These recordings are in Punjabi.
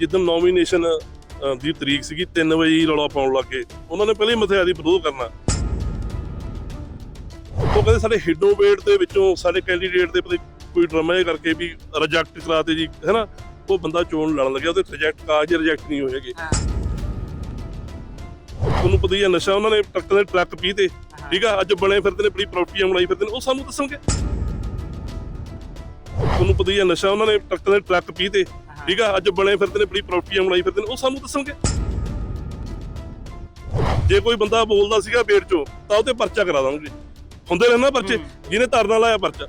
ਜਿੱਦਣ ਨੋਮੀਨੇਸ਼ਨ ਦੀ ਤਰੀਕ ਸੀਗੀ 3 ਵਜੇ ਹੀ ਰੌਲਾ ਪਾਉਣ ਲੱਗੇ ਉਹਨਾਂ ਨੇ ਪਹਿਲੇ ਹੀ ਮਥਿਆ ਦੀ ਵਿਰੋਧ ਕਰਨਾ। ਉਹ ਕਹਿੰਦੇ ਸਾਡੇ ਹਿੱਡੋ ਵੇਟ ਦੇ ਵਿੱਚੋਂ ਸਾਡੇ ਕੈਂਡੀਡੇਟ ਦੇ ਪਤੀ ਕੋਈ ਡਰਾਮਾ ਕਰਕੇ ਵੀ ਰਿਜੈਕਟ ਕਰਾਤੇ ਜੀ ਹੈਨਾ ਉਹ ਬੰਦਾ ਚੋਣ ਲੜਨ ਲੱਗਿਆ ਉਹਦੇ ਰਿਜੈਕਟ ਕਾਗਜ਼ ਰਿਜੈਕਟ ਨਹੀਂ ਹੋਏਗੇ ਤੁਹਾਨੂੰ ਪਤਾ ਹੀ ਹੈ ਨਸ਼ਾ ਉਹਨਾਂ ਨੇ ਟਰੱਕ ਦੇ ਟਰੱਕ ਪੀ ਤੇ ਠੀਕ ਆ? ਅੱਜ ਬਣੇ ਫਿਰਦੇ ਨੇ ਬੜੀ ਪ੍ਰਾਪਰਟੀਆਂ ਬਣਾਈ ਫਿਰਦੇ ਨੇ ਉਹ ਸਾਨੂੰ ਦੱਸਣਗੇ। ਤੁਹਾਨੂੰ ਪਤਾ ਹੀ ਹੈ ਨਸ਼ਾ ਉਹਨਾਂ ਨੇ ਟਰੱਕ ਦੇ ਟਰੱਕ ਪੀ ਤੇ ਠੀਕ ਆ, ਅੱਜ ਬਣੇ ਫਿਰਦੇ ਨੇ, ਬੜੀ ਪ੍ਰਾਪਰਟੀਆਂ ਬਣਾਈ ਫਿਰਦੇ ਨੇ, ਉਹ ਸਾਨੂੰ ਦੱਸਣਗੇ। ਜੇ ਕੋਈ ਬੰਦਾ ਬੋਲਦਾ ਸੀਗਾ ਵੇੜ ਚੋਂ, ਤਾਂ ਉਹ ਪਰਚਾ ਕਰਾ ਦਾਂਗੇ। ਹੁੰਦੇ ਨੇ ਪਰਚੇ, ਜਿਹਨੇ ਧਰਨਾ ਲਾਇਆ ਪਰਚਾ।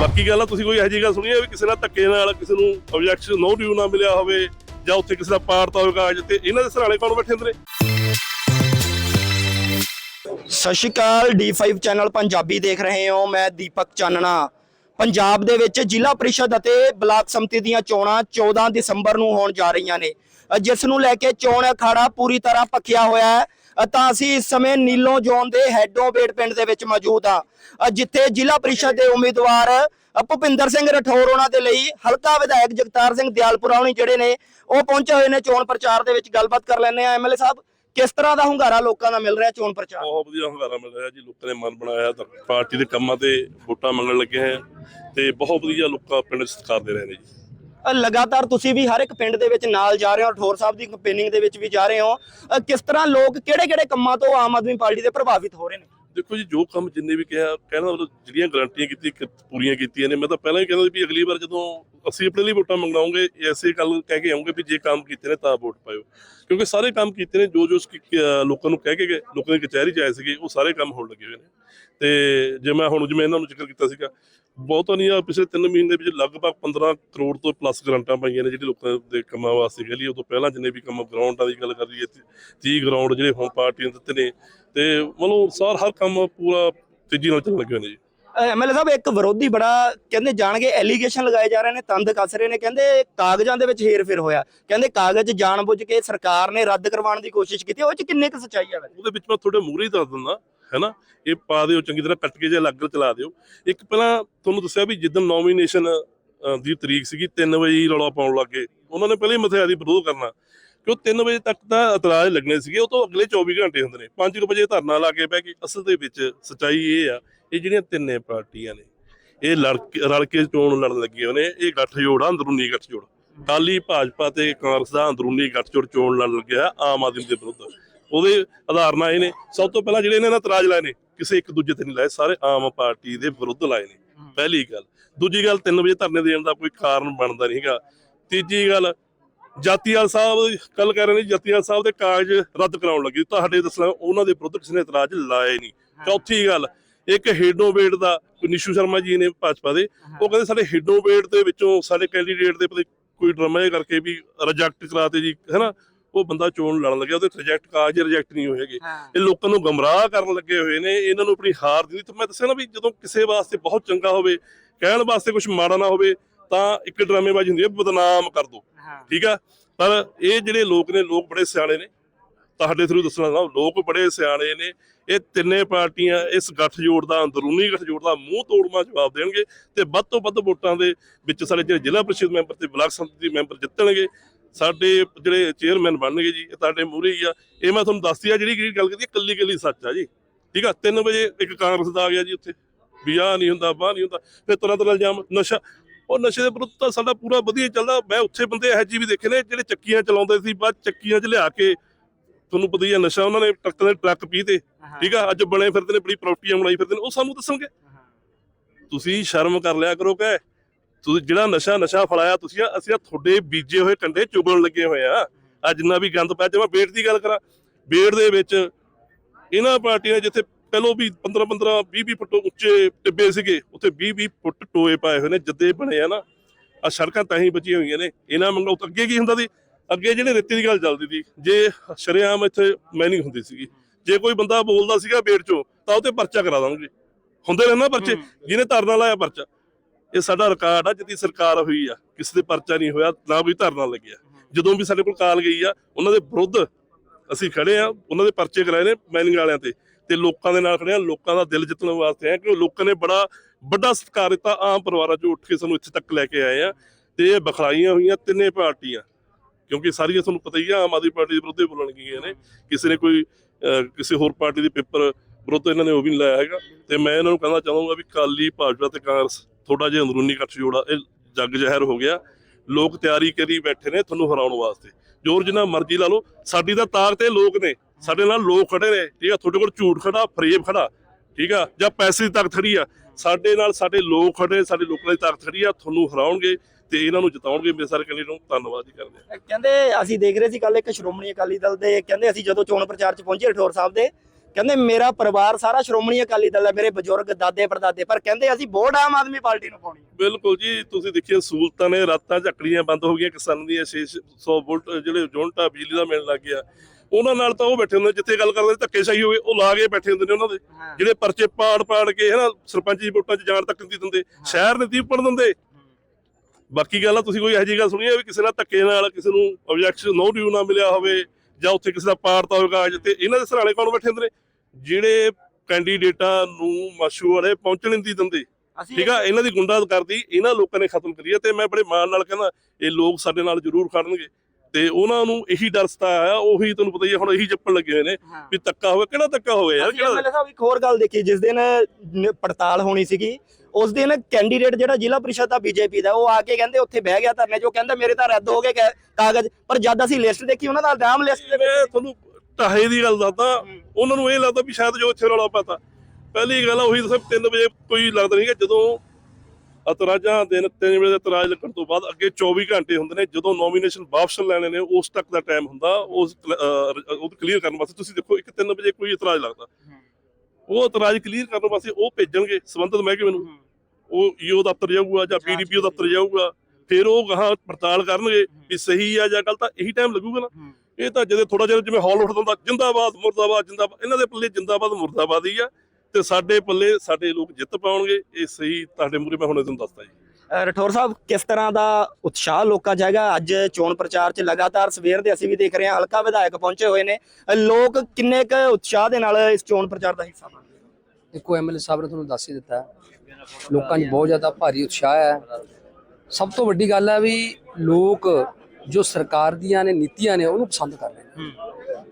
ਬਾਕੀ ਗੱਲ ਆ, ਤੁਸੀਂ ਕੋਈ ਇਹੋ ਜਿਹੀ ਗੱਲ ਸੁਣੀ ਹੈ ਵੀ ਕਿਸੇ ਨਾਲ ਧੱਕੇ ਨਾਲ, ਕਿਸੇ ਨੂੰ ਆਬਜੈਕਸ਼ਨ ਨੋ ਡਿਊ ਨਾ ਮਿਲਿਆ ਹੋਵੇ, ਜਾਂ ਉੱਥੇ ਕਿਸੇ ਦਾ ਪਾੜਤਾ ਹੋਵੇ ਕਾਗਜ਼ ਤੇ, ਇਹਨਾਂ ਦੇ ਸਰਾਣੇ ਕੌਣ ਬੈਠੇ ਹੁੰਦੇ ਨੇ? ਸਤਿ ਸ਼੍ਰੀ ਅਕਾਲ D5 ਚੈਨਲ ਪੰਜਾਬੀ ਦੇਖ ਰਹੇ ਹੋ, ਮੈਂ ਦੀਪਕ ਚਾਨਣਾ। ਪੰਜਾਬ ਦੇ ਵਿੱਚ ਜ਼ਿਲ੍ਹਾ ਪ੍ਰੀਸ਼ਦ ਅਤੇ ਬਲਾਕ ਸਮਿਤੀ ਦੀਆਂ ਚੋਣਾਂ 14 ਦਸੰਬਰ ਨੂੰ ਹੋਣ ਜਾ ਰਹੀਆਂ ਨੇ। ਜਿਸ ਨੂੰ ਲੈ ਕੇ ਚੋਣ ਅਖਾੜਾ ਪੂਰੀ ਤਰ੍ਹਾਂ ਪੱਕਿਆ ਹੋਇਆ ਹੈ, ਤਾਂ ਅਸੀਂ ਇਸ ਸਮੇਂ ਨੀਲੋਂ ਜ਼ੋਨ ਦੇ ਹੈਡੋਬੇਟ ਪਿੰਡ ਦੇ ਵਿੱਚ ਮੌਜੂਦ ਹਾਂ। ਜਿੱਥੇ ਜ਼ਿਲ੍ਹਾ ਪ੍ਰੀਸ਼ਦ ਦੇ ਉਮੀਦਵਾਰ ਭੁਪਿੰਦਰ ਸਿੰਘ ਰਠੌਰ ਉਹਨਾਂ ਦੇ ਲਈ ਹਲਕਾ ਵਿਧਾਇਕ ਜਗਤਾਰ ਸਿੰਘ ਦਿਆਲਪੁਰਾ ਹੋਣੀ ਜਿਹੜੇ ਨੇ, ਉਹ ਪਹੁੰਚੇ ਹੋਏ ਨੇ। ਚੋਣ ਪ੍ਰਚਾਰ ਦੇ ਵਿੱਚ ਗੱਲਬਾਤ ਕਰ ਲੈਂਦੇ ਆ ਐਮਐਲਏ ਸਾਹਿਬ ਕਿਸ ਤਰ੍ਹਾਂ ਦਾ ਹੁੰਗਾਰਾ ਲੋਕਾਂ ਦਾ ਮਿਲ ਰਿਹਾ ਚੋਣ ਪ੍ਰਚਾਰ? ਬਹੁਤ ਵਧੀਆ ਹੰਗਾਰਾ ਮਿਲ ਰਿਹਾ ਜੀ ਲੋਕਾਂ ਨੇ ਮਨ ਬਣਾਇਆ ਤਾਂ ਪਾਰਟੀ ਦੇ ਕੰਮਾਂ ਤੇ ਵੋਟਾਂ ਮੰਗਣ ਲੱਗੇ ਹੈ ਤੇ ਬਹੁਤ ਵਧੀਆ ਲੋਕਾਂ ਪਿੰਡ ਸਤਿਕਾਰ ਦੇ ਰਹੇ ਨੇ ਜੀ। ਲਗਾਤਾਰ ਤੁਸੀਂ ਵੀ ਹਰ ਇੱਕ ਪਿੰਡ ਦੇ ਵਿੱਚ ਨਾਲ ਜਾ ਰਹੇ ਹੋ ਠੋਰ ਸਾਹਿਬ ਦੀ ਕੰਪੇਨਿੰਗ ਦੇ ਵਿੱਚ ਵੀ ਜਾ ਰਹੇ ਹੋ। ਕਿਸ ਤਰ੍ਹਾਂ ਲੋਕ ਕਿਹੜੇ ਕਿਹੜੇ ਕੰਮਾਂ ਤੋਂ ਆਮ ਆਦਮੀ ਪਾਰਟੀ ਦੇ ਪ੍ਰਭਾਵਿਤ ਹੋ ਰਹੇ ਨੇ? ਦੇਖੋ ਜੀ, ਜੋ ਕੰਮ ਜਿੰਨੇ ਵੀ ਕਿਹਾ, ਕਹਿਣਾ ਮਤਲਬ ਜਿਹੜੀਆਂ ਗਰੰਟੀਆਂ ਕੀਤੀ ਪੂਰੀਆਂ ਕੀਤੀਆਂ ਨੇ, ਮੈਂ ਤਾਂ ਪਹਿਲਾਂ ਹੀ ਕਹਿੰਦਾ ਵੀ ਅਗਲੀ ਵਾਰ ਜਦੋਂ ਅਸੀਂ ਆਪਣੇ ਲਈ ਵੋਟਾਂ ਮੰਗਾਉਂਗੇ ਐਸੇ ਗੱਲ ਕਹਿ ਕੇ ਆਉਂਗੇ ਵੀ ਜੇ ਕੰਮ ਕੀਤੇ ਨੇ ਤਾਂ ਵੋਟ ਪਾਇਓ। ਕਿਉਂਕਿ ਸਾਰੇ ਕੰਮ ਕੀਤੇ ਨੇ ਜੋ ਜੋ ਲੋਕਾਂ ਨੂੰ ਕਹਿ ਕੇ ਗਏ, ਲੋਕਾਂ ਦੀ ਕਚਹਿਰੀ ਚ ਆਏ ਸੀਗੇ, ਉਹ ਸਾਰੇ ਕੰਮ ਹੋਣ ਲੱਗੇ ਹੋਏ ਨੇ। ਤੇ ਜੇ ਮੈਂ ਹੁਣ, ਜਿਵੇਂ ਇਹਨਾਂ ਨੂੰ ਜ਼ਿਕਰ ਕੀਤਾ ਸੀਗਾ ਬਹੁਤਾਂ ਨਹੀਂ ਆ ਪਿਛਲੇ 3 ਮਹੀਨੇ ਦੇ ਵਿੱਚ ਲਗਭਗ 15 ਕਰੋੜ ਤੋਂ ਪਲੱਸ ਗਰੰਟਾਂ ਪਾਈਆਂ ਨੇ ਜਿਹੜੇ ਲੋਕਾਂ ਦੇ ਕੰਮਾਂ ਵਾਸਤੇ। ਗਲੀ ਉਹ ਤੋਂ ਪਹਿਲਾਂ ਜਿੰਨੇ ਵੀ ਕੰਮ ਗਰਾਊਂਡਾਂ ਦੀ ਗੱਲ ਕਰ ਲਈਏ 30 ਗਰਾਊਂਡ ਜਿਹੜੇ ਹੁਣ ਪਾਰਟੀ ਨੇ ਦਿੱਤੇ ਨੇ ਤੇ ਮਤਲਬ ਸਾਰ ਹਰ ਕੰਮ ਪੂਰਾ ਤੇਜ਼ੀ ਨਾਲ ਚੱਲਣ ਲੱਗੇ ਹੋਏ ਨੇ ਜੀ। ਐਮਐਲਏ ਸਾਹਿਬ ਇੱਕ ਵਿਰੋਧੀ ਬੜਾ ਕਹਿੰਦੇ ਜਾਣਗੇ ਐਲੀਗੇਸ਼ਨ ਲਗਾਏ ਜਾ ਰਹੇ ਨੇ ਤੰਦ ਕੱਸ ਰਹੇ ਨੇ ਕਹਿੰਦੇ ਕਾਗਜ਼ਾਂ ਦੇ ਵਿੱਚ ਹੇਰ ਫੇਰ ਹੋਇਆ। ਕਹਿੰਦੇ ਕਾਗਜ਼ ਜਾਣਬੁੱਝ ਕੇ ਸਰਕਾਰ ਨੇ ਰੱਦ ਕਰਵਾਉਣ ਦੀ ਕੋਸ਼ਿਸ਼ ਕੀਤੀ ਉਹ ਚ ਕਿੰਨੇ ਕੁ ਸੱਚਾਈ ਵੈਸੇ? ਉਹਦੇ ਵਿੱਚ ਮੈਂ ਤੁਹਾਡੇ ਮੂਹਰੇ ਹੀ ਦੱਸ ਦਿੰਦਾ ਹੈਨਾ? ਇਹ ਪਾ ਦਿਓ, ਚੰਗੀ ਤਰ੍ਹਾਂ ਕੱਟ ਕੇ ਜੇ ਅਲੱਗ ਚਲਾ ਦਿਓ। ਇੱਕ ਪਹਿਲਾਂ ਤੁਹਾਨੂੰ ਦੱਸਿਆ ਵੀ ਜਿੱਦਣ ਨੋਮੀਨੇਸ਼ਨ ਦੀ ਤਰੀਕ ਸੀਗੀ 3 ਵਜੇ ਰੌਲਾ ਪਾਉਣ ਲੱਗੇ ਉਹਨਾਂ ਨੇ ਪਹਿਲੇ ਹੀ ਵਿਰੋਧ ਕਰਨਾ। ਕਿਉਂ 3 ਵਜੇ ਤੱਕ ਤਾਂ ਇਤਰਾਜ਼ ਲੱਗਣੇ ਸੀਗੇ, ਉਹ ਤੋਂ ਅਗਲੇ 24 ਘੰਟੇ ਹੁੰਦੇ ਨੇ। 5 ਵਜੇ ਧਰਨਾ ਲਾ ਕੇ ਬਹਿ ਕੇ ਅਸਲ ਦੇ ਵਿੱਚ ਸਚਾਈ ਇਹ ਆ, ਇਹ ਜਿਹੜੀਆਂ ਤਿੰਨੇ ਪਾਰਟੀਆਂ ਨੇ, ਇਹ ਲੜ ਕੇ, ਰਲ ਕੇ ਚੋਣ ਲੜਨ ਲੱਗੀਆਂ ਹੋਏ ਨੇ। ਇਹ ਗੱਠਜੋੜ ਆ, ਅੰਦਰੂਨੀ ਗੱਠਜੋੜ। ਕਾਲੀ ਭਾਜਪਾ ਤੇ ਕਾਂਗਰਸ ਦਾ ਅੰਦਰੂਨੀ ਗੱਠਜੋੜ ਚੋਣ ਲੜਨ ਲੱਗਿਆ ਆਮ ਆਦਮੀ ਦੇ ਵਿਰੁੱਧ। ਉਹਦੇ ਆਧਾਰ ਨਾਲ ਇਹਨੇ ਸਭ ਤੋਂ ਪਹਿਲਾਂ ਜਿਹੜੇ ਇਹਨਾਂ ਨੇ ਇਤਰਾਜ਼ ਲਾਏ ਨੇ ਕਿਸੇ ਇੱਕ ਦੂਜੇ ਤੇ ਨਹੀਂ ਲਾਏ। ਸਾਰੇ ਆਮ ਪਾਰਟੀ ਦੇ ਵਿਰੁੱਧ ਲਾਏ ਨੇ। ਪਹਿਲੀ ਗੱਲ। ਦੂਜੀ ਗੱਲ 3 ਵਜੇ ਧਰਨੇ ਦੇਣ ਦਾ ਕੋਈ ਕਾਰਨ ਬਣਦਾ ਨਹੀਂ ਹੈਗਾ। ਤੀਜੀ ਗੱਲ ਜਾਤੀਵਾਲ ਸਾਹਿਬ ਕੱਲ ਕਹਿ ਰਹੇ ਨੇ ਜਾਤੀਵਾਲ ਸਾਹਿਬ ਦੇ ਕਾਗਜ਼ ਰੱਦ ਕਰਾਉਣ ਲੱਗੀ। ਤੁਹਾਡੇ ਦੱਸਣਾ ਉਹਨਾਂ ਦੇ ਵਿਰੁੱਧ ਕਿਸੇ ਨੇ ਇਤਰਾਜ਼ ਲਾਏ ਨਹੀਂ। ਚੌਥੀ ਗੱਲ ਇੱਕ ਹੀਡੋਵੇਟ ਦਾ ਕੋਈ ਨਿਸ਼ੂ ਸ਼ਰਮਾ ਜੀ ਨੇ ਭਾਜਪਾ ਦੇ ਉਹ ਕਹਿੰਦੇ ਸਾਡੇ ਹੀਡੋਵੇਟ ਦੇ ਵਿੱਚੋਂ ਸਾਡੇ ਕੈਂਡੀਡੇਟ ਦੇ ਕੋਈ ਡਰਾਮਾ ਕਰਕੇ ਵੀ ਰਿਜੈਕਟ ਕਰਾਤੇ ਜੀ ਹੈਨਾ ਉਹ ਬੰਦਾ ਚੋਣ ਲੜਨ ਲੱਗਿਆ ਉਹਦੇ ਰਿਜੈਕਟ ਕਾਗਜ਼ ਰਿਜੈਕਟ ਨਹੀਂ ਹੋਏਗੇ ਇਹ ਲੋਕਾਂ ਨੂੰ ਗਮਰਾਹ ਕਰਨ ਲੱਗੇ ਹੋਏ ਨੇ ਇਹਨਾਂ ਨੂੰ ਆਪਣੀ ਹਾਰ ਦੀ ਤੇ ਮੈਂ ਦੱਸਿਆ ਨਾ ਵੀ ਜਦੋਂ ਕਿਸੇ ਵਾਸਤੇ ਬਹੁਤ ਚੰਗਾ ਹੋਵੇ ਕਹਿਣ ਵਾਸਤੇ ਕੁਝ ਮਾੜਾ ਨਾ ਹੋਵੇ ਤਾਂ ਇੱਕ ਡਰਾਮੇਬਾਜ਼ੀ ਹੁੰਦੀ ਹੈ ਬਦਨਾਮ ਕਰ ਦੋ। ਠੀਕ ਆ? ਪਰ ਇਹ ਜਿਹੜੇ ਲੋਕ ਨੇ ਲੋਕ ਬੜੇ ਸਿਆਣੇ ਨੇ। ਤੁਹਾਡੇ ਥਰੂ ਦੱਸਣਾ ਨਾ ਲੋਕ ਬੜੇ ਸਿਆਣੇ ਨੇ। ਇਹ ਤਿੰਨੇ ਪਾਰਟੀਆਂ ਇਸ ਗੱਠਜੋੜ ਦਾ ਅੰਦਰੂਨੀ ਗੱਠਜੋੜ ਦਾ ਮੂੰਹ ਤੋੜਵਾ ਜਵਾਬ ਦੇਣਗੇ ਤੇ ਵੱਧ ਤੋਂ ਵੱਧ ਵੋਟਾਂ ਦੇ ਵਿੱਚ ਸਾਡੇ ਜਿਹੜੇ ਜ਼ਿਲ੍ਹਾ ਪ੍ਰੀਸ਼ਦ ਮੈਂਬਰ ਤੇ ਬਲਾਕ ਸੰਮਤੀ ਦੇ ਮੈਂਬਰ ਜਿੱਤਣਗੇ। ਸਾਡੇ ਜਿਹੜੇ ਚੇਅਰਮੈਨ ਬਣਨਗੇ ਜੀ ਇਹ ਤੁਹਾਡੇ ਮੂਹਰੇ ਹੀ ਆ। ਇਹ ਮੈਂ ਤੁਹਾਨੂੰ ਦੱਸਦੀ ਆ ਜਿਹੜੀ ਗੱਲ ਕੀਤੀ ਕੱਲੀ ਕੱਲੀ ਸੱਚ ਆ ਜੀ। ਠੀਕ ਆ 3 ਵਜੇ ਇੱਕ ਕਾਂਗਰਸ ਦਾ ਆ ਗਿਆ ਜੀ ਉੱਥੇ। ਵੀ ਆਹ ਨਹੀਂ ਹੁੰਦਾ ਬਾਹ ਨਹੀਂ ਹੁੰਦਾ ਫਿਰ ਤੁਰੰਤ ਇਲਜ਼ਾਮ ਨਸ਼ਾ ਉਹ ਨਸ਼ੇ ਦੇ ਵਿਰੁੱਧ ਤਾਂ ਸਾਡਾ ਪੂਰਾ ਵਧੀਆ ਚੱਲਦਾ। ਮੈਂ ਉੱਥੇ ਬੰਦੇ ਇਹੋ ਜਿਹੇ ਵੀ ਦੇਖੇ ਨੇ ਜਿਹੜੇ ਚੱਕੀਆਂ ਚਲਾਉਂਦੇ ਸੀ ਬਾਅਦ ਚੱਕੀਆਂ 'ਚ ਲਿਆ ਕੇ ਤੁਹਾਨੂੰ ਪਤਾ ਹੀ ਆ ਨਸ਼ਾ ਉਹਨਾਂ ਨੇ ਟਰੱਕ ਦੇ ਟਰੱਕ ਪੀ ਤੇ। ਠੀਕ ਆ ਅੱਜ ਬਣੇ ਫਿਰਦੇ ਨੇ ਬੜੀ ਪ੍ਰਾਪਰਟੀਆਂ ਬਣਾਈ ਫਿਰਦੇ ਨੇ ਉਹ ਸਾਨੂੰ ਦੱਸਣਗੇ। ਤੁਸੀਂ ਸ਼ਰਮ ਕਰ ਲਿਆ ਕਰੋ ਕਿ ਤੁਸੀਂ ਜਿਹੜਾ ਨਸ਼ਾ ਨਸ਼ਾ ਫਲਾਇਆ ਤੁਸੀਂ ਅਸੀਂ ਤੁਹਾਡੇ ਬੀਜੇ ਹੋਏ ਕੰਡੇ ਚੁਗਣ ਲੱਗੇ ਹੋਏ ਆ। ਆ ਜਿੰਨਾ ਵੀ ਗੰਦ ਪਿਆ ਜੇ ਮੈਂ ਦੀ ਗੱਲ ਕਰਾਂ ਬੇਟ ਦੇ ਵਿੱਚ ਇਹਨਾਂ ਪਾਰਟੀਆਂ ਜਿੱਥੇ ਪਹਿਲੋਂ ਵੀ 15 15 20 20 ਫੁੱਟ ਉੱਚੇ ਟਿੱਬੇ ਸੀਗੇ ਉੱਥੇ 20 20 ਫੁੱਟ ਟੋਏ ਪਾਏ ਹੋਏ ਨੇ ਜੱਦੇ ਬਣੇ ਆ ਨਾ ਆ ਸੜਕਾਂ ਤਾਂ ਹੀ ਬਚੀਆਂ ਹੋਈਆਂ ਨੇ। ਇਹਨਾਂ ਮੰਗੋ ਤਾਂ ਅੱਗੇ ਕੀ ਹੁੰਦਾ ਸੀ? ਅੱਗੇ ਜਿਹੜੇ ਰੇਤੇ ਦੀ ਗੱਲ ਚੱਲਦੀ ਸੀ ਜੇ ਸ਼ਰੇਆਮ ਇੱਥੇ ਮੈਨਿੰਗ ਹੁੰਦੀ ਸੀਗੀ ਜੇ ਕੋਈ ਬੰਦਾ ਬੋਲਦਾ ਸੀਗਾ ਬੇਟ ਚੋਂ ਤਾਂ ਉਹ ਤੇ ਪਰਚਾ ਕਰਾ ਦਾਂਗੇ। ਹੁੰਦੇ ਨਾ ਪਰਚੇ ਜਿਹਨੇ ਧਰਨਾ ਲਾਇਆ ਪਰਚਾ। ਇਹ ਸਾਡਾ ਰਿਕਾਰਡ ਆ ਜਿੱਦੀ ਸਰਕਾਰ ਹੋਈ ਆ ਕਿਸੇ ਦੇ ਪਰਚਾ ਨਹੀਂ ਹੋਇਆ ਨਾ ਕੋਈ ਧਰਨਾ ਲੱਗਿਆ। ਜਦੋਂ ਵੀ ਸਾਡੇ ਕੋਲ ਕਾਲ ਗਈ ਆ ਉਹਨਾਂ ਦੇ ਵਿਰੁੱਧ ਅਸੀਂ ਖੜੇ ਆ ਉਹਨਾਂ ਦੇ ਪਰਚੇ ਕਰਾਏ ਨੇ ਮੈਨਿੰਗ ਵਾਲਿਆਂ ਤੇ। ਤੇ ਲੋਕਾਂ ਦੇ ਨਾਲ ਖੜੇ ਆ ਲੋਕਾਂ ਦਾ ਦਿਲ ਜਿੱਤਣ ਵਾਸਤੇ ਆ ਕਿ ਲੋਕਾਂ ਨੇ ਬੜਾ ਵੱਡਾ ਸਤਿਕਾਰ ਦਿੱਤਾ ਆਮ ਪਰਿਵਾਰਾਂ ਚੋਂ ਉੱਠ ਕੇ ਸਾਨੂੰ ਇੱਥੇ ਤੱਕ ਲੈ ਕੇ ਆਏ ਆ। ਤੇ ਇਹ ਬਖਲਾਈਆਂ ਹੋਈਆਂ ਤਿੰਨੇ ਪਾਰਟੀਆਂ ਕਿਉਂਕਿ ਸਾਰੀਆਂ ਤੁਹਾਨੂੰ ਪਤਾ ਹੀ ਆ ਆਮ ਆਦਮੀ ਪਾਰਟੀ ਦੇ ਵਿਰੁੱਧ ਬੋਲਣ ਗਈਆਂ ਨੇ। ਕਿਸੇ ਨੇ ਕੋਈ ਅਹ, ਕਿਸੇ ਹੋਰ ਪਾਰਟੀ ਦੇ ਪੇਪਰ ਵਿਰੁੱਧ ਇਹਨਾਂ ਨੇ ਉਹ ਵੀ ਨਹੀਂ ਲਾਇਆ ਹੈਗਾ। ਤੇ ਮੈਂ ਇਹਨਾਂ ਨੂੰ ਕਹਿਣਾ ਚਾਹਾਂਗਾ ਵੀ ਕਾਲੀ ਭਾਜਪਾ ਤੇ ਕਾਂਗਰਸ ਥੋੜਾ ਜਿਹਾ ਅੰਦਰੂਨੀ ਗੱਠਜੋੜਾ ਇਹ ਜੱਗ ਜ਼ਹਿਰ ਹੋ ਗਿਆ। ਲੋਕ ਤਿਆਰੀ ਕਰੀ ਬੈਠੇ ਨੇ ਤੁਹਾਨੂੰ ਹਰਾਉਣ ਵਾਸਤੇ। ਜੋਰ ਜਿੰਨਾ ਮਰਜ਼ੀ ਲਾ ਲਓ। ਸਾਡੀ ਤਾਂ ਤਾਕਤ ਇਹ ਲੋਕ ਨੇ। ਸਾਡੇ ਨਾਲ ਲੋਕ ਖੜੇ ਨੇ। ਠੀਕ ਆ? ਤੁਹਾਡੇ ਕੋਲ ਝੂਠ ਖੜਾ, ਫਰੇਬ ਖੜਾ। ਠੀਕ ਆ? ਜਾਂ ਪੈਸੇ ਦੀ ਤਾਕਤ ਖੜੀ ਆ। ਸਾਡੇ ਨਾਲ ਸਾਡੇ ਲੋਕ ਖੜੇ, ਸਾਡੇ ਲੋਕਾਂ ਦੀ ਤਾਕਤ ਖੜੀ ਆ। ਤੁਹਾਨੂੰ ਹਰਾਉਣਗੇ ਤੇ ਇਹਨਾਂ ਨੂੰ ਜਿਤਾਉਣਗੇ। ਮੇਰੇ ਸਾਰੇ ਕੈਂਡੀਡੇਟ ਨੂੰ ਧੰਨਵਾਦ ਹੀ ਕਰਦੇ ਆ ਕਹਿੰਦੇ ਅਸੀਂ ਦੇਖ ਰਹੇ ਸੀ ਕੱਲ ਇੱਕ ਸ਼੍ਰੋਮਣੀ ਅਕਾਲੀ ਦਲ ਦੇ। ਕਹਿੰਦੇ ਅਸੀਂ ਜਦੋਂ ਚੋਣ ਪ੍ਰਚਾਰ 'ਚ ਪਹੁੰਚੇ ਠੋਰ ਸਾਹਿਬ ਦੇ। ਕਹਿੰਦੇ ਮੇਰਾ ਪਰਿਵਾਰ ਸਾਰਾ ਸ਼੍ਰੋਮਣੀ ਅਕਾਲੀ ਦਲ ਹੈ ਮੇਰੇ ਬਜ਼ੁਰਗ ਦਾਦੇ ਪੜਦਾਦੇ ਪਰ ਕਹਿੰਦੇ ਅਸੀਂ ਵੋਟ ਆਮ ਆਦਮੀ ਪਾਰਟੀ ਨੂੰ ਪਾਉਣੀ ਹੈ। ਬਿਲਕੁਲ ਜੀ ਤੁਸੀਂ ਦੇਖਿਆ ਸਹੂਲਤਾਂ ਨੇ ਰਾਤਾਂ ਝੱਕੜੀਆਂ ਬੰਦ ਹੋ ਗਈਆਂ ਕਿਸਾਨਾਂ ਦੀਆਂ 600 ਵੋਲਟ ਜਿਹੜੇ ਯੂਨਿਟ ਬਿਜਲੀ ਦਾ ਮਿਲਣ ਲੱਗ ਗਿਆ। ਉਹਨਾਂ ਨਾਲ ਤਾਂ ਉਹ ਬੈਠੇ ਹੁੰਦੇ ਜਿੱਥੇ ਗੱਲ ਕਰਦੇ ਧੱਕੇ ਸਹੀ ਹੋਵੇ ਉਹ ਲਾ ਕੇ ਬੈਠੇ ਹੁੰਦੇ ਨੇ ਉਹਨਾਂ ਦੇ ਜਿਹੜੇ ਪਰਚੇ ਪਾੜ ਪਾੜ ਕੇ ਹੈ ਨਾ ਸਰਪੰਚੀ ਵੋਟਾਂ 'ਚ ਜਾਣ ਤੱਕ ਨਹੀਂ ਦਿੰਦੇ ਸ਼ਹਿਰ ਨੇ ਦੀਪ ਪੜ ਦਿੰਦੇ। ਬਾਕੀ ਗੱਲ ਆ ਤੁਸੀਂ ਕੋਈ ਇਹੋ ਜਿਹੀ ਗੱਲ ਸੁਣੀ ਹੈ ਵੀ ਕਿਸੇ ਨਾਲ ਧੱਕੇ ਨਾਲ ਕਿਸੇ ਨੂੰ ਆਬਜੈਕਸ਼ਨ ਨੋ ਡਿਊ ਨਾ ਮਿਲਿਆ ਹੋਵੇ ਜਾਂ ਉੱਥੇ ਕਿਸੇ ਦਾ ਪਾੜਤਾ ਹੋਵੇ ਕਾਗਜ਼ ਤੇ ਇਹਨਾਂ ਦੇ ਸਰਾਣੇ ਕੌਣ ਬੈਠੇ ਹੁੰਦੇ ਨੇ? ਜਿਹੜੇ ਕੈਂਡੀਡੇਟਾਂ ਨੂੰ ਵਾਲੇ ਪਹੁੰਚਣ ਨਹੀਂ ਦਿੰਦੇ ਠੀਕ ਆ ਇਹਨਾਂ ਦੀ ਗੁੰਡਾਗਰਦੀ ਇਹਨਾਂ ਲੋਕਾਂ ਨੇ ਖਤਮ ਕਰੀ ਤੇ ਮੈਂ ਬੜੇ ਮਾਣ ਨਾਲ ਕਹਿੰਦਾ ਇਹ ਲੋਕ ਸਾਡੇ ਨਾਲ ਜ਼ਰੂਰ ਖੜਨਗੇ ਤੇ ਉਹਨਾਂ ਨੂੰ ਇਹੀ ਡਰ ਸਤਾਇਆ ਉਹੀ ਤੁਹਾਨੂੰ ਪਤਾ ਹੀ ਹੁਣ ਇਹੀ ਜੱਪਣ ਲੱਗੇ ਹੋਏ ਨੇ। ਵੀ ਧੱਕਾ ਹੋਵੇ ਕਿਹੜਾ ਧੱਕਾ ਹੋਵੇ ਯਾਰ ਕਿਹੜਾ ਐਮਐਲਏ ਸਾਹਿਬ ਇੱਕ ਹੋਰ ਗੱਲ ਦੇਖੀ ਜਿਸ ਦਿਨ ਪੜਤਾਲ ਹੋਣੀ ਸੀਗੀ ਉਸ ਦਿਨ ਕੈਂਡੀਡੇਟ ਜਿਹੜਾ ਜ਼ਿਲ੍ਹਾ ਪ੍ਰੀਸ਼ਦ ਦਾ ਬੀਜੇਪੀ ਦਾ ਉਹ ਆ ਕੇ ਕਹਿੰਦੇ ਉੱਥੇ ਬਹਿ ਗਿਆ ਧਰਨੇ ਉਹ ਕਹਿੰਦਾ ਮੇਰੇ ਤਾਂ ਰੱਦ ਹੋ ਗਏ ਕਾਗਜ਼ ਪਰ ਜਦ ਅਸੀਂ ਲਿਸਟ ਦੇਖੀ ਉਹਨਾਂ ਦਾ ਨਾਮ ਲਿਸਟ ਦੇ ਵਿੱਚ ਤੁਹਾਨੂੰ ਢਾਹੇ ਦੀ ਗੱਲ ਦੱਸਦਾ ਉਹਨਾਂ ਨੂੰ ਇਹ ਲੱਗਦਾ ਵੀ ਸ਼ਾਇਦ ਜੋ ਇੱਥੇ ਰੌਲਾ ਪਤਾ। ਪਹਿਲੀ ਗੱਲ ਆ ਉਹੀ ਦੱਸਾਂ 3 ਵਜੇ ਕੋਈ ਲੱਗਦਾ ਨਹੀਂ ਕਿ ਜਦੋਂ ਅਤਰਾਜਾਂ ਦਿਨ 3 ਵਜੇ ਦਾ ਇਤਰਾਜ਼ ਲੱਗਣ ਤੋਂ ਬਾਅਦ ਅੱਗੇ 24 ਘੰਟੇ ਹੁੰਦੇ ਨੇ ਜਦੋਂ ਨੋਮੀਨੇਸ਼ਨ ਵਾਪਸ ਲੈਣੇ ਨੇ ਉਸ ਤੱਕ ਦਾ ਟਾਈਮ ਹੁੰਦਾ ਉਸ ਉਹ ਕਲੀਅਰ ਕਰਨ ਵਾਸਤੇ। ਤੁਸੀਂ ਦੇਖੋ ਇੱਕ 3 ਵਜੇ ਕੋਈ ਇਤਰਾਜ਼ ਲੱਗਦਾ। ਉਹ ਇਤਰਾਜ਼ ਕਲੀਅਰ ਕਰਨ ਵਾਸਤੇ ਉਹ ਭੇਜਣਗੇ ਸੰਬੰਧਿਤ ਮਹਿਕਮੇ ਨੂੰ। ਉਹ ਈਓ ਦਫ਼ਤਰ ਜਾਊਗਾ ਜਾਂ ਪੀਡੀਪੀਓ ਦਫ਼ਤਰ ਜਾਊਗਾ ਫਿਰ ਉਹ ਗਾਹਾਂ ਪੜਤਾਲ ਕਰਨਗੇ ਵੀ ਸਹੀ ਆ ਜਾਂ ਗਲਤ ਆ ਇਹੀ ਟਾਈਮ ਲੱਗੂਗਾ ਨਾ। ਇਹ ਤਾਂ ਜਦੋਂ ਥੋੜਾ ਜਿਹਾ ਜਿਵੇਂ ਹੌਲ ਉੱਠਦਾ ਹੁੰਦਾ ਜਿੰਦਾਬਾਦ ਮੁਰਦਾਬਾਦ ਜਿੰਦਾਬਾਦ ਇਹਨਾਂ ਦੇ ਪੱਲੇ ਜਿੰਦਾਬਾਦ ਮੁਰਦਾਬਾਦ ਹੀ ਆ। ਤੇ ਸਾਡੇ ਪੱਲੇ ਸਾਡੇ ਲੋਕ ਜਿੱਤ ਪਾਉਣਗੇ ਇਹ ਸਹੀ ਤੁਹਾਡੇ ਮੂਰੇ ਮੈਂ ਹੁਣੇ ਤੁਹਾਨੂੰ ਦੱਸਦਾ ਜੀ। ਰਠੌਰ ਸਾਹਿਬ ਕਿਸ ਤਰ੍ਹਾਂ ਦਾ ਉਤਸ਼ਾਹ ਲੋਕਾਂ 'ਚ ਹੈਗਾ? ਅੱਜ ਚੋਣ ਪ੍ਰਚਾਰ 'ਚ ਲਗਾਤਾਰ ਸਵੇਰ ਦੇ ਅਸੀਂ ਵੀ ਦੇਖ ਰਹੇ ਹਾਂ ਹਲਕਾ ਵਿਧਾਇਕ ਪਹੁੰਚੇ ਹੋਏ ਨੇ। ਲੋਕ ਕਿੰਨੇ ਕੁ ਉਤਸ਼ਾਹ ਦੇ ਨਾਲ ਇਸ ਚੋਣ ਪ੍ਰਚਾਰ ਦਾ ਹਿੱਸਾ ਬਣਦੇ ਦੇਖੋ ਐਮਐਲਏ ਸਾਹਿਬ ਨੇ ਤੁਹਾਨੂੰ ਦੱਸ ਹੀ ਦਿੱਤਾ ਹੈ। ਲੋਕਾਂ 'ਚ ਬਹੁਤ ਜ਼ਿਆਦਾ ਭਾਰੀ ਉਤਸ਼ਾਹ ਹੈ। ਸਭ ਤੋਂ ਵੱਡੀ ਗੱਲ ਹੈ ਵੀ ਲੋਕ ਜੋ ਸਰਕਾਰ ਦੀਆਂ ਨੇ ਨੀਤੀਆਂ ਨੇ ਉਹਨੂੰ ਪਸੰਦ ਕਰ ਰਹੇ ਨੇ।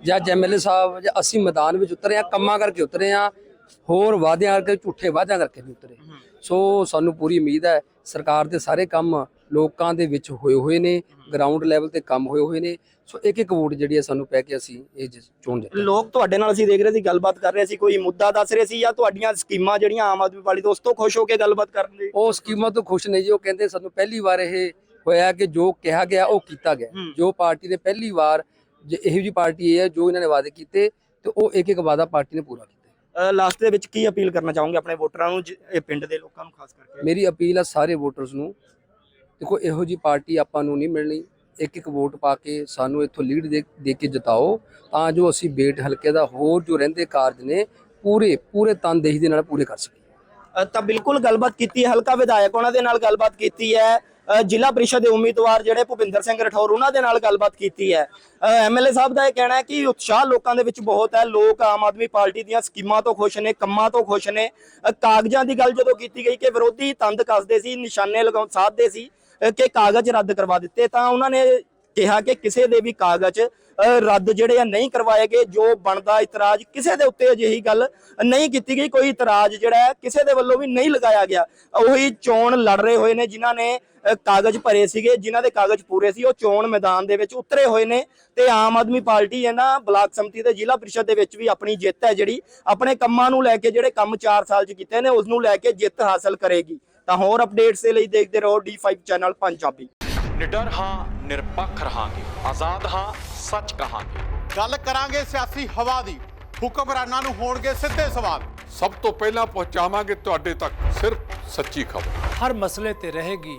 ਜਾਂ ਐਮਐਲਏ ਸਾਹਿਬ ਜਾਂ ਅਸੀਂ ਮੈਦਾਨ ਵਿੱਚ ਉਤਰੇ ਆ ਕੰਮਾਂ ਕਰਕੇ ਉਤਰੇ ਆ ਹੋਰ ਵਾਅਦਿਆਂ ਕਰਕੇ ਝੂਠੇ ਵਾਅਦਿਆਂ ਕਰਕੇ ਨਹੀਂ ਉਤਰੇ। ਸੋ ਸਾਨੂੰ ਪੂਰੀ ਉਮੀਦ ਹੈ ਸਰਕਾਰ ਦੇ ਸਾਰੇ ਕੰਮ ਲੋਕਾਂ ਦੇ ਵਿੱਚ ਹੋਏ ਹੋਏ ਨੇ ਗਰਾਊਂਡ ਲੈਵਲ ਤੇ ਕੰਮ ਹੋਏ ਹੋਏ ਨੇ। ਸੋ ਇੱਕ ਇੱਕ ਵੋਟ ਜਿਹੜੀ ਹੈ ਸਾਨੂੰ ਪੈ ਕੇ ਅਸੀਂ ਇਹ ਚੋਣ ਜਿੱਤਾਂਗੇ ਲੋਕ ਤੁਹਾਡੇ ਨਾਲ ਅਸੀਂ ਦੇਖ ਰਹੇ ਸੀ ਗੱਲਬਾਤ ਕਰ ਰਹੇ ਸੀ ਕੋਈ ਮੁੱਦਾ ਦੱਸ ਰਹੇ ਸੀ ਜਾਂ ਤੁਹਾਡੀਆਂ ਸਕੀਮਾਂ ਜਿਹੜੀਆਂ ਆਮ ਆਦਮੀ ਪਾਰਟੀ ਤੋਂ ਉਸ ਤੋਂ ਖੁਸ਼ ਹੋ ਕੇ ਗੱਲਬਾਤ ਕਰਨ ਦੇ ਉਹ ਸਕੀਮਾਂ ਤੋਂ ਖੁਸ਼ ਨਹੀਂ ਜੀ ਉਹ ਕਹਿੰਦੇ ਸਾਨੂੰ ਪਹਿਲੀ ਵਾਰ ਇਹ ਹੋਇਆ ਕਿ ਜੋ ਕਿਹਾ ਗਿਆ ਉਹ ਕੀਤਾ ਗਿਆ। ਜੋ ਪਾਰਟੀ ਨੇ ਪਹਿਲੀ ਵਾਰ ਇਹੋ ਜੀ ਪਾਰਟੀ ਇਹ ਹੈ ਜੋ ਇਹਨਾਂ ਨੇ ਵਾਅਦੇ ਕੀਤੇ ਤੇ ਉਹ ਇੱਕ ਇੱਕ ਵਾਅਦਾ ਪਾਰਟੀ ਨੇ ਪੂਰਾ ਕੀਤਾ। ਲਾਸਟ ਦੇ ਵਿੱਚ ਕੀ ਅਪੀਲ ਕਰਨਾ ਚਾਹੋਗੇ ਆਪਣੇ ਵੋਟਰਾਂ ਨੂੰ ਇਹ ਪਿੰਡ ਦੇ ਲੋਕਾਂ ਨੂੰ ਖਾਸ ਕਰਕੇ? ਮੇਰੀ ਅਪੀਲ ਹੈ ਸਾਰੇ ਵੋਟਰਸ ਨੂੰ ਦੇਖੋ ਇਹੋ ਜੀ ਪਾਰਟੀ ਆਪਾਂ ਨੂੰ ਨਹੀਂ ਮਿਲਣੀ। ਇੱਕ ਇੱਕ ਵੋਟ ਪਾ ਕੇ ਸਾਨੂੰ ਇੱਥੋਂ ਲੀਡ ਦੇ ਦੇ ਕੇ ਜਿਤਾਓ ਤਾਂ ਜੋ ਅਸੀਂ ਬੇਟ ਹਲਕੇ ਦਾ ਹੋਰ ਜੋ ਰਹਿੰਦੇ ਕਾਰਜ ਨੇ ਪੂਰੇ ਪੂਰੇ ਤਨਦੇਹੀ ਦੇ ਨਾਲ ਪੂਰੇ ਕਰ ਸਕੀਏ। ਤਾਂ ਬਿਲਕੁਲ ਗੱਲਬਾਤ ਕੀਤੀ ਹੈ ਹਲਕਾ ਵਿਧਾਇਕ ਉਹਨਾਂ ਦੇ ਨਾਲ ਗੱਲਬਾਤ ਕੀਤੀ ਹੈ। ਜ਼ਿਲ੍ਹਾ ਪ੍ਰੀਸ਼ਦ ਦੇ ਉਮੀਦਵਾਰ ਜਿਹੜੇ ਭੁਪਿੰਦਰ ਸਿੰਘ ਰਠੌਰ, ਉਹਨਾਂ ਦੇ ਨਾਲ ਗੱਲਬਾਤ ਕੀਤੀ ਹੈ। ਐਮਐਲਏ ਸਾਹਿਬ ਦਾ ਇਹ ਕਹਿਣਾ ਹੈ ਕਿ ਉਤਸ਼ਾਹ ਲੋਕਾਂ ਦੇ ਵਿੱਚ ਬਹੁਤ ਹੈ। ਲੋਕ ਆਮ ਆਦਮੀ ਪਾਰਟੀ ਦੀਆਂ ਸਕੀਮਾਂ ਤੋਂ ਖੁਸ਼ ਨੇ, ਕੰਮਾਂ ਤੋਂ ਖੁਸ਼ ਨੇ। ਕਾਗਜ਼ਾਂ ਦੀ ਗੱਲ ਜਦੋਂ ਕੀਤੀ ਗਈ ਕਿ ਵਿਰੋਧੀ ਤੰਦ ਕੱਸਦੇ ਸੀ, ਨਿਸ਼ਾਨੇ ਲਗਾਉਣ ਸਾਧਦੇ ਸੀ ਕਿ ਕਾਗਜ਼ ਰੱਦ ਕਰਵਾ ਦਿੱਤੇ, ਤਾਂ ਉਹਨਾਂ ਨੇ ਕਿਹਾ ਕਿ ਕਿਸੇ ਦੇ ਵੀ ਕਾਗਜ਼ ਰੱਦ ਜਿਹੜੇ ਆ ਨਹੀਂ ਕਰਵਾਏ ਗਏ, ਜੋ ਬਣਦਾ ਇਤਰਾਜ਼ ਕਿਸੇ ਦੇ ਉੱਤੇ ਅਜਿਹੀ ਗੱਲ ਨਹੀਂ ਕੀਤੀ ਗਈ। ਕੋਈ ਇਤਰਾਜ਼ ਜਿਹੜਾ ਕਿਸੇ ਦੇ ਵੱਲੋਂ ਵੀ ਨਹੀਂ ਲਗਾਇਆ ਗਿਆ। ਉਹੀ ਚੋਣ ਲੜ ਰਹੇ ਹੋਏ ਨੇ, ਜਿਨ੍ਹਾਂ ਨੇ ਕਾਗਜ਼ ਭਰੇ ਸੀਗੇ ਜਿਨ੍ਹਾਂ ਦੇ ਕਾਗਜ਼ ਪੂਰੇ ਸੀ ਉਹ ਚੋਣ ਮੈਦਾਨ ਦੇ ਵਿੱਚ ਉਤਰੇ ਹੋਏ ਨੇ ਤੇ ਆਮ ਆਦਮੀ ਪਾਰਟੀ ਹੈ ਨਾ ਬਲਾਕ ਸੰਮਤੀ ਤੇ ਜ਼ਿਲ੍ਹਾ ਪ੍ਰੀਸ਼ਦ ਦੇ ਵਿੱਚ ਵੀ ਆਪਣੀ ਜਿੱਤ ਹੈ ਜਿਹੜੀ ਆਪਣੇ ਕੰਮਾਂ ਨੂੰ ਲੈ ਕੇ ਜਿਹੜੇ ਕੰਮ 4 ਸਾਲ 'ਚ ਕੀਤੇ ਨੇ ਉਸ ਨੂੰ ਲੈ ਕੇ ਜਿੱਤ ਹਾਸਲ ਕਰੇਗੀ। ਤਾਂ ਹੋਰ ਅਪਡੇਟਸ ਦੇ ਲਈ ਦੇਖਦੇ ਰਹੋ D5 ਚੈਨਲ ਪੰਜਾਬੀ। ਨਿਡਰ ਹਾਂ ਨਿਰਪੱਖ ਰਹਾਂਗੇ। ਆਜ਼ਾਦ ਹਾਂ ਸੱਚ ਕਹਾਂਗੇ। ਗੱਲ ਕਰਾਂਗੇ ਸਿਆਸੀ ਹਵਾ ਦੀ। ਹੁਕਮਰਾਨਾਂ ਨੂੰ ਹੋਣਗੇ ਸਿੱਧੇ ਸਵਾਲ। ਸਭ ਤੋਂ ਪਹਿਲਾਂ ਪਹੁੰਚਾਵਾਂਗੇ ਤੁਹਾਡੇ ਤੱਕ ਸਿਰਫ ਸੱਚੀ ਖਬਰ। ਹਰ ਮਸਲੇ ਤੇ ਰਹੇਗੀ